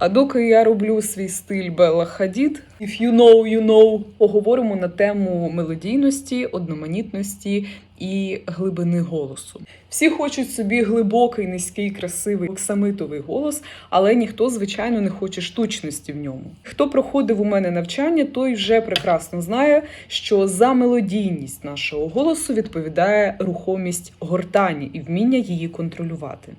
А доки я роблю свій стиль Белла Хадід, if you know, you know, поговоримо на тему мелодійності, одноманітності і глибини голосу. Всі хочуть собі глибокий, низький, красивий оксамитовий голос, але ніхто, звичайно, не хоче штучності в ньому. Хто проходив у мене навчання, той вже прекрасно знає, що за мелодійність нашого голосу відповідає рухомість гортані і вміння її контролювати.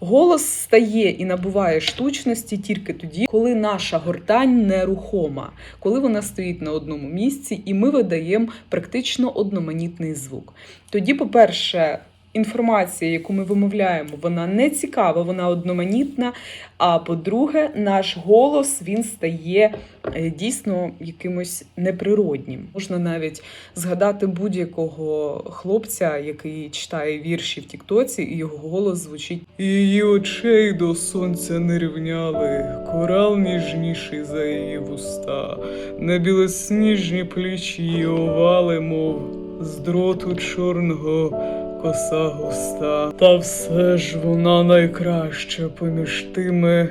Голос стає і набуває штучності тільки тоді, коли наша гортань нерухома, коли вона стоїть на одному місці, і ми видаємо практично одноманітний звук. Тоді, по-перше, інформація, яку ми вимовляємо, вона не цікава, вона одноманітна. А по-друге, наш голос він стає е, дійсно якимось неприроднім. Можна навіть згадати будь-якого хлопця, який читає вірші в Тіктоці, і його голос звучить Її очей до сонця не рівняли, корал ніжніший за її вуста, на білосніжні плічі її овали, мов з дроту чорного коса густа. Та все ж вона найкраща поміж тими,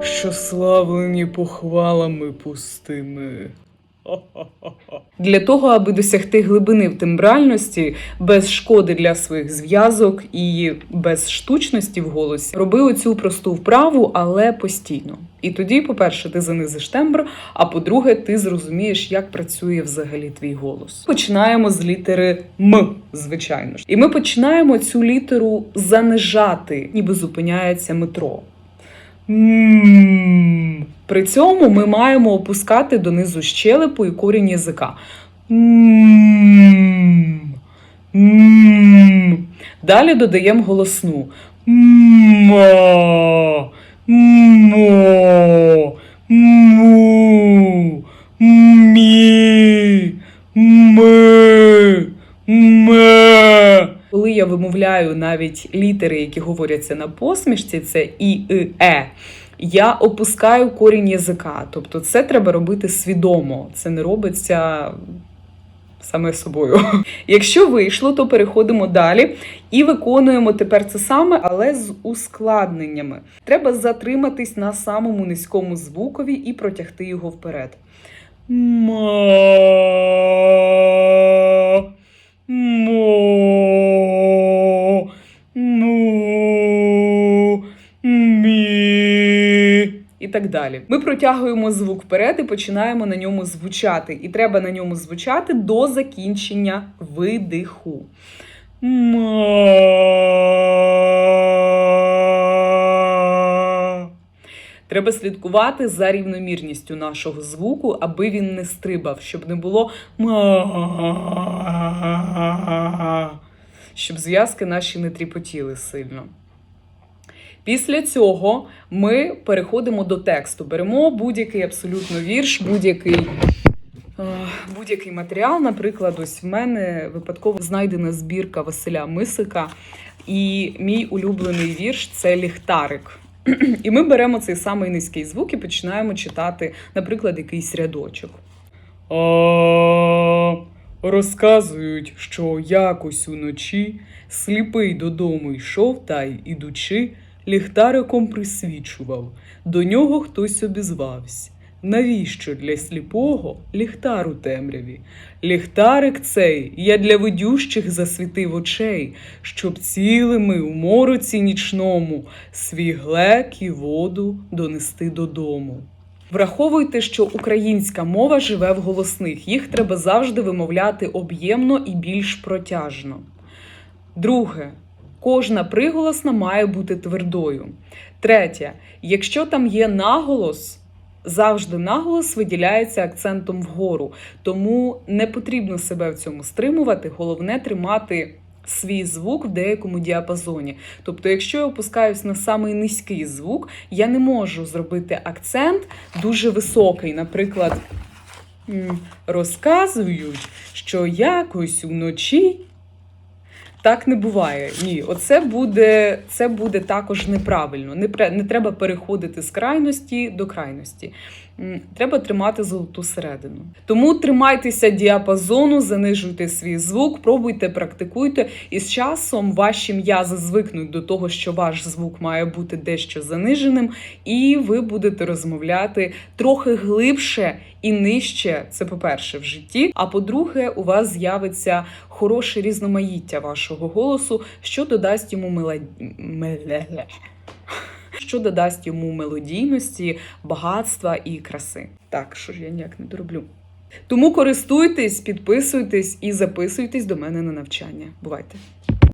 що славлені похвалами пустими. Для того, аби досягти глибини в тембральності без шкоди для своїх зв'язок і без штучності в голосі, роби оцю просту вправу, але постійно. І тоді, по-перше, ти занизиш тембр, а по-друге, ти зрозумієш, як працює взагалі твій голос. Починаємо з літери М, звичайно ж. І ми починаємо цю літеру занижати, ніби зупиняється метро. М. При цьому ми маємо опускати донизу щелепу і корінь язика. Далі додаємо голосну. Мо. Мо. Му. Я вимовляю навіть літери, які говоряться на посмішці, це і, і, е. Я опускаю корінь язика. Тобто це треба робити свідомо. Це не робиться саме собою. Якщо вийшло, то переходимо далі і виконуємо тепер це саме, але з ускладненнями. Треба затриматись на самому низькому звукові і протягти його вперед. Ма. Так далі. Ми протягуємо звук вперед і починаємо на ньому звучати. І треба на ньому звучати до закінчення видиху. Треба слідкувати за рівномірністю нашого звуку, аби він не стрибав, щоб не було щоб зв'язки наші не тріпотіли сильно. Після цього ми переходимо до тексту. Беремо будь-який абсолютно вірш, будь-який. е, Будь-який матеріал, наприклад, ось в мене випадково знайдена збірка Василя Мисика, і мій улюблений вірш це ліхтарик. І ми беремо цей самий низький звук і починаємо читати, наприклад, якийсь рядочок. Розказують, що якось уночі сліпий додому йшов та й ідучи, ліхтариком присвічував. До нього хтось обізвався. Навіщо для сліпого ліхтар у темряві? Ліхтарик цей я для видющих засвітив очей, щоб цілими у мороці нічному свій глек і воду донести додому. Враховуйте, що українська мова живе в голосних, їх треба завжди вимовляти об'ємно і більш протяжно. Друге, кожна приголосна має бути твердою. Третє, якщо там є наголос, завжди наголос виділяється акцентом вгору, тому не потрібно себе в цьому стримувати. Головне тримати свій звук в деякому діапазоні. Тобто, якщо я опускаюсь на самий низький звук, я не можу зробити акцент дуже високий. Наприклад, розказують, що якось уночі. Так не буває. Ні, оце буде, це буде також неправильно. Не, не треба переходити з крайності до крайності. Треба тримати золоту середину. Тому тримайтеся діапазону, занижуйте свій звук, пробуйте, практикуйте, і з часом ваші м'язи звикнуть до того, що ваш звук має бути дещо заниженим, і ви будете розмовляти трохи глибше і нижче. Це по-перше, в житті. А по-друге, у вас з'явиться хороше різноманіття вашого голосу, що додасть йому мелод... що додасть йому мелодійності, багатства і краси. Так, що ж я ніяк не дороблю. Тому користуйтесь, підписуйтесь і записуйтесь до мене на навчання. Бувайте!